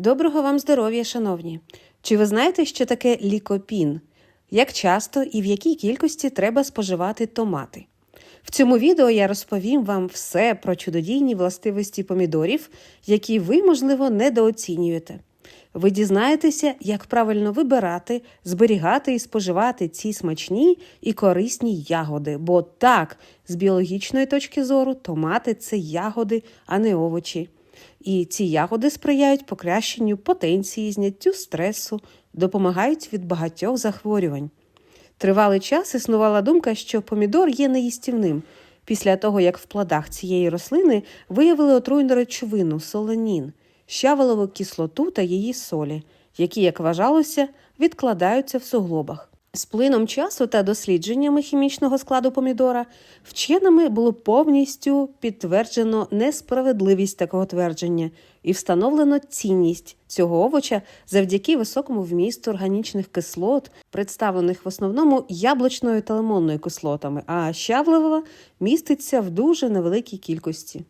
Доброго вам здоров'я, шановні! Чи ви знаєте, що таке лікопін? Як часто і в якій кількості треба споживати томати? В цьому відео я розповім вам все про чудодійні властивості помідорів, які ви, можливо, недооцінюєте. Ви дізнаєтеся, як правильно вибирати, зберігати і споживати ці смачні і корисні ягоди. Бо так, з біологічної точки зору, томати це ягоди, а не овочі. І ці ягоди сприяють покращенню потенції, зняттю стресу, допомагають від багатьох захворювань. Тривалий час існувала думка, що помідор є неїстівним, після того як в плодах цієї рослини виявили отруйну речовину соленін, щавелову кислоту та її солі, які, як вважалося, відкладаються в суглобах. З плином часу та дослідженнями хімічного складу помідора вченими було повністю підтверджено несправедливість такого твердження і встановлено цінність цього овоча завдяки високому вмісту органічних кислот, представлених в основному яблучною та лимонною кислотами, а щавлева міститься в дуже невеликій кількості.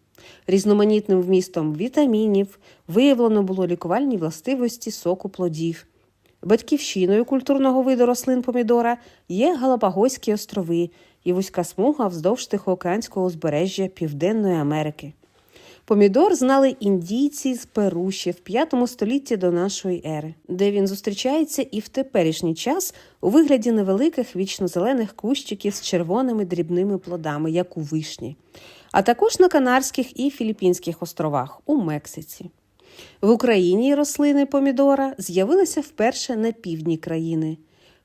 Різноманітним вмістом вітамінів виявлено було лікувальні властивості соку плодів. Батьківщиною культурного виду рослин помідора є Галапагоські острови і вузька смуга вздовж Тихоокеанського узбережжя Південної Америки. Помідор знали індійці з Перу ще в V столітті до нашої ери, де він зустрічається і в теперішній час у вигляді невеликих вічно-зелених кущиків з червоними дрібними плодами, як у вишні, а також на Канарських і Філіппінських островах у Мексиці. В Україні рослини помідора з'явилися вперше на півдні країни.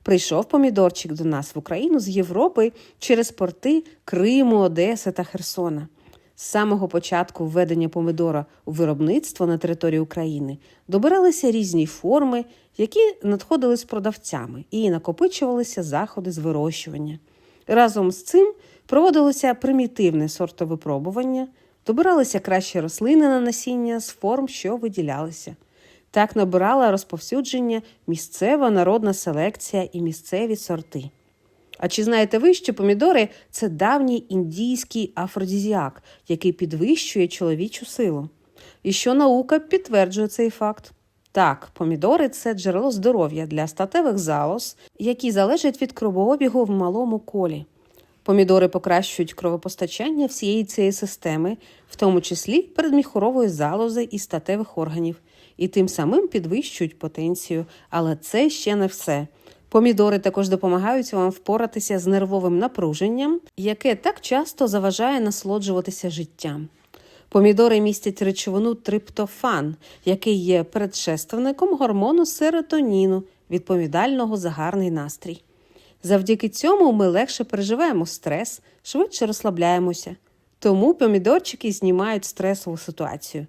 Прийшов помідорчик до нас в Україну з Європи через порти Криму, Одеси та Херсона. З самого початку введення помідора у виробництво на території України добиралися різні форми, які надходили з продавцями, і накопичувалися заходи з вирощування. Разом з цим проводилося примітивне сортовипробування – Добиралися кращі рослини на насіння з форм, що виділялися. Так набирала розповсюдження місцева народна селекція і місцеві сорти. А чи знаєте ви, що помідори це давній індійський афродізіак, який підвищує чоловічу силу? І що наука підтверджує цей факт? Так, помідори це джерело здоров'я для статевих залоз, які залежать від кровообігу в малому колі. Помідори покращують кровопостачання всієї цієї системи, в тому числі передміхорової залози і статевих органів, і тим самим підвищують потенцію. Але це ще не все. Помідори також допомагають вам впоратися з нервовим напруженням, яке так часто заважає насолоджуватися життям. Помідори містять речовину триптофан, який є предшественником гормону серотоніну, відповідального за гарний настрій. Завдяки цьому ми легше переживаємо стрес, швидше розслабляємося. Тому помідорчики знімають стресову ситуацію.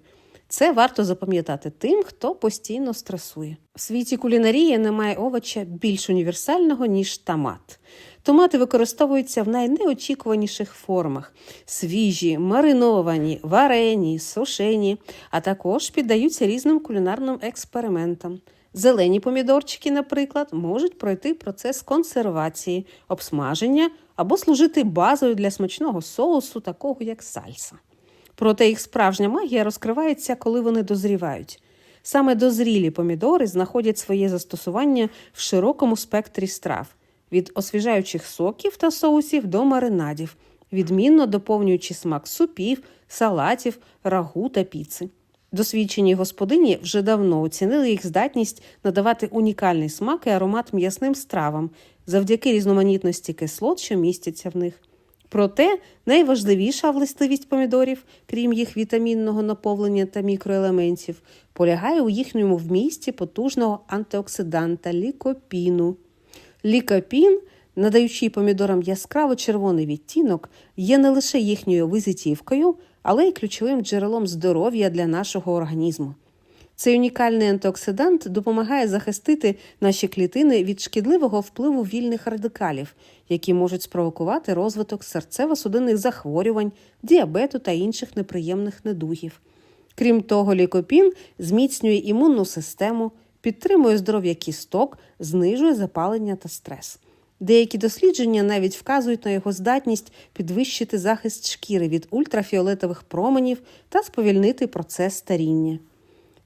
Це варто запам'ятати тим, хто постійно стресує. В світі кулінарії немає овоча більш універсального, ніж томат. Томати використовуються в найнеочікуваніших формах: свіжі, мариновані, варені, сушені, а також піддаються різним кулінарним експериментам. Зелені помідорчики, наприклад, можуть пройти процес консервації, обсмаження або служити базою для смачного соусу, такого як сальса. Проте їх справжня магія розкривається, коли вони дозрівають. Саме дозрілі помідори знаходять своє застосування в широкому спектрі страв від освіжаючих соків та соусів до маринадів, відмінно доповнюючи смак супів, салатів, рагу та піци. Досвідчені господині вже давно оцінили їх здатність надавати унікальний смак і аромат м'ясним стравам завдяки різноманітності кислот, що містяться в них. Проте найважливіша властивість помідорів, крім їх вітамінного наповнення та мікроелементів, полягає у їхньому вмісті потужного антиоксиданта лікопіну. Лікопін, надаючи помідорам яскраво червоний відтінок, є не лише їхньою визитівкою, але й ключовим джерелом здоров'я для нашого організму. Цей унікальний антиоксидант допомагає захистити наші клітини від шкідливого впливу вільних радикалів, які можуть спровокувати розвиток серцево-судинних захворювань, діабету та інших неприємних недугів. Крім того, лікопін зміцнює імунну систему, підтримує здоров'я кісток, знижує запалення та стрес. Деякі дослідження навіть вказують на його здатність підвищити захист шкіри від ультрафіолетових променів та сповільнити процес старіння.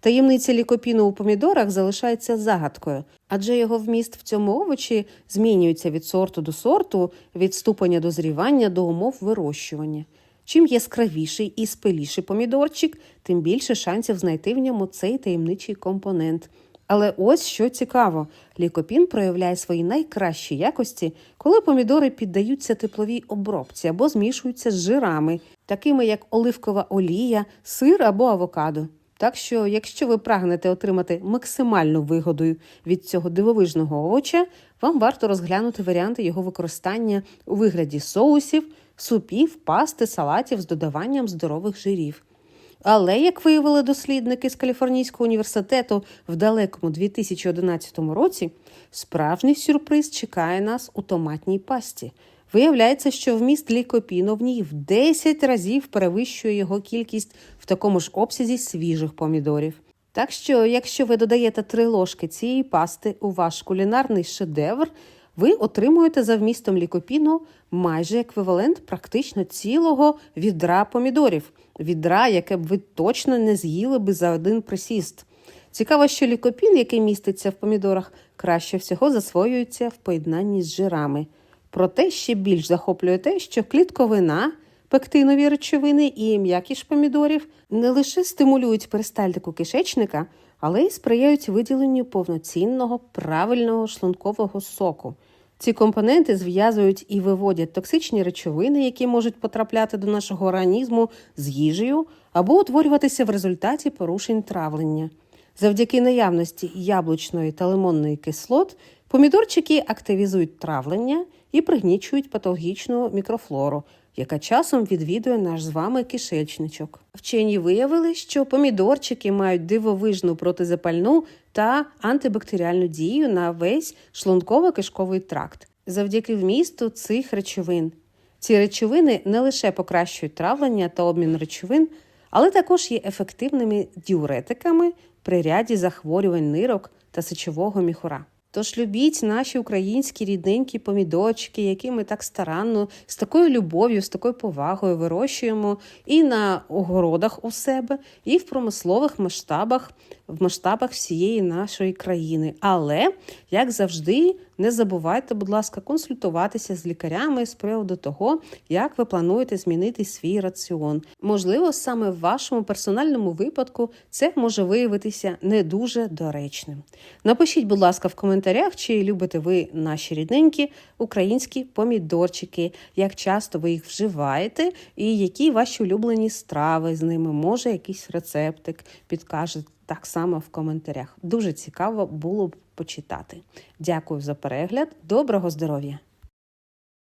Таємниця лікопіну у помідорах залишається загадкою, адже його вміст в цьому овочі змінюється від сорту до сорту, від ступеня дозрівання до умов вирощування. Чим яскравіший і спеліший помідорчик, тим більше шансів знайти в ньому цей таємничий компонент. Але ось що цікаво: лікопін проявляє свої найкращі якості, коли помідори піддаються тепловій обробці або змішуються з жирами, такими як оливкова олія, сир або авокадо. Так що, якщо ви прагнете отримати максимальну вигоду від цього дивовижного овоча, вам варто розглянути варіанти його використання у вигляді соусів, супів, пасти, салатів з додаванням здорових жирів. Але, як виявили дослідники з Каліфорнійського університету в далекому 2011 році, справжній сюрприз чекає нас у томатній пасті. Виявляється, що вміст лікопіну в ній в 10 разів перевищує його кількість в такому ж обсязі свіжих помідорів. Так що, якщо ви додаєте три ложки цієї пасти у ваш кулінарний шедевр, ви отримуєте за вмістом лікопіну майже еквівалент практично цілого відра помідорів, відра, яке б ви точно не з'їли би за один присіст. Цікаво, що лікопін, який міститься в помідорах, краще всього засвоюється в поєднанні з жирами. Проте ще більш захоплює те, що клітковина, пектинові речовини і м'якіш помідорів не лише стимулюють перистальтику кишечника, але й сприяють виділенню повноцінного правильного шлункового соку. Ці компоненти зв'язують і виводять токсичні речовини, які можуть потрапляти до нашого організму з їжею або утворюватися в результаті порушень травлення. Завдяки наявності яблучної та лимонної кислот помідорчики активізують травлення і пригнічують патологічну мікрофлору, яка часом відвідує наш з вами кишечничок. Вчені виявили, що помідорчики мають дивовижну протизапальну та антибактеріальну дію на весь шлунково-кишковий тракт завдяки вмісту цих речовин. Ці речовини не лише покращують травлення та обмін речовин, але також є ефективними діуретиками при ряді захворювань нирок та сечового міхура. Тож любіть наші українські рідненькі помідочки, які ми так старанно, з такою любов'ю, з такою повагою вирощуємо і на огородах у себе, і в промислових масштабах, в масштабах всієї нашої країни. Але, як завжди, не забувайте, будь ласка, консультуватися з лікарями з приводу того, як ви плануєте змінити свій раціон. Можливо, саме в вашому персональному випадку це може виявитися не дуже доречним. Напишіть, будь ласка, в коментарях, чи любите ви наші рідненькі українські помідорчики, як часто ви їх вживаєте, і які ваші улюблені страви з ними. Може, якийсь рецептик підкажете так само в коментарях. Дуже цікаво було б почитати. Дякую за перегляд. Доброго здоров'я!